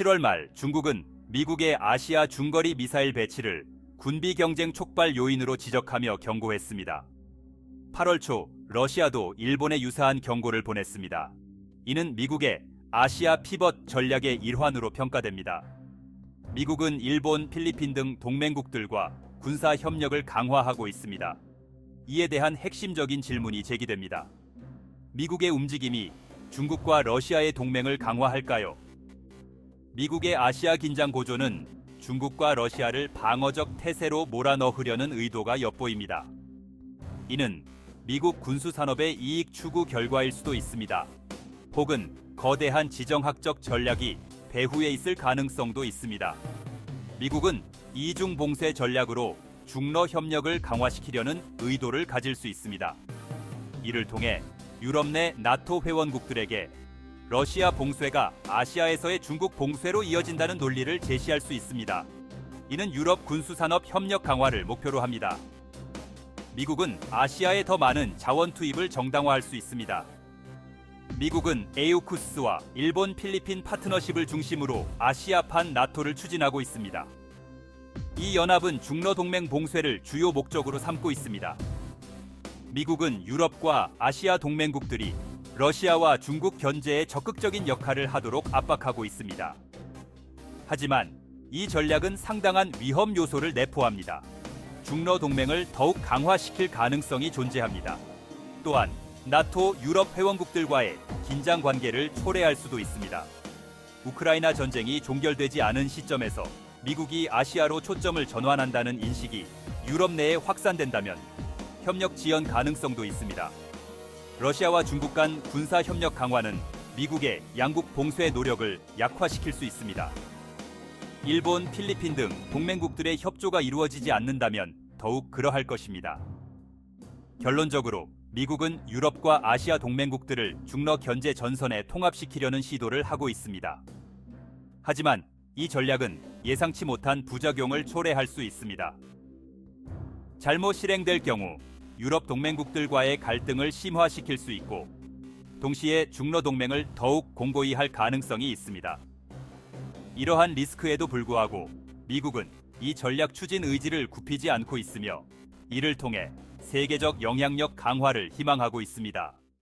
7월 말 중국은 미국의 아시아 중거리 미사일 배치를 군비 경쟁 촉발 요인으로 지적하며 경고했습니다. 8월 초 러시아도 일본에 유사한 경고를 보냈습니다. 이는 미국의 아시아 피벗 전략의 일환으로 평가됩니다. 미국은 일본, 필리핀 등 동맹국들과 군사 협력을 강화하고 있습니다. 이에 대한 핵심적인 질문이 제기됩니다. 미국의 움직임이 중국과 러시아의 동맹을 강화할까요? 미국의 아시아 긴장 고조는 중국과 러시아를 방어적 태세로 몰아넣으려는 의도가 엿보입니다. 이는 미국 군수 산업의 이익 추구 결과일 수도 있습니다. 혹은 거대한 지정학적 전략이 배후에 있을 가능성도 있습니다. 미국은 이중 봉쇄 전략으로 중러 협력을 강화시키려는 의도를 가질 수 있습니다. 이를 통해 유럽 내 나토 회원국들에게 러시아 봉쇄가 아시아에서의 중국 봉쇄로 이어진다는 논리를 제시할 수 있습니다. 이는 유럽 군수 산업 협력 강화를 목표로 합니다. 미국은 아시아에 더 많은 자원 투입을 정당화할 수 있습니다. 미국은 에우쿠스와 일본 필리핀 파트너십을 중심으로 아시아판 나토를 추진하고 있습니다. 이 연합은 중러 동맹 봉쇄를 주요 목적으로 삼고 있습니다. 미국은 유럽과 아시아 동맹국들이 러시아와 중국 견제에 적극적인 역할을 하도록 압박하고 있습니다. 하지만 이 전략은 상당한 위험 요소를 내포합니다. 중러 동맹을 더욱 강화시킬 가능성이 존재합니다. 또한 나토 유럽 회원국들과의 긴장 관계를 초래할 수도 있습니다. 우크라이나 전쟁이 종결되지 않은 시점에서 미국이 아시아로 초점을 전환한다는 인식이 유럽 내에 확산된다면 협력 지연 가능성도 있습니다. 러시아와 중국 간 군사 협력 강화는 미국의 양국 봉쇄 노력을 약화시킬 수 있습니다. 일본, 필리핀 등 동맹국들의 협조가 이루어지지 않는다면 더욱 그러할 것입니다. 결론적으로 미국은 유럽과 아시아 동맹국들을 중러 견제 전선에 통합시키려는 시도를 하고 있습니다. 하지만 이 전략은 예상치 못한 부작용을 초래할 수 있습니다. 잘못 실행될 경우 유럽 동맹국들과의 갈등을 심화시킬 수 있고 동시에 중러 동맹을 더욱 공고히 할 가능성이 있습니다. 이러한 리스크에도 불구하고 미국은 이 전략 추진 의지를 굽히지 않고 있으며 이를 통해 세계적 영향력 강화를 희망하고 있습니다.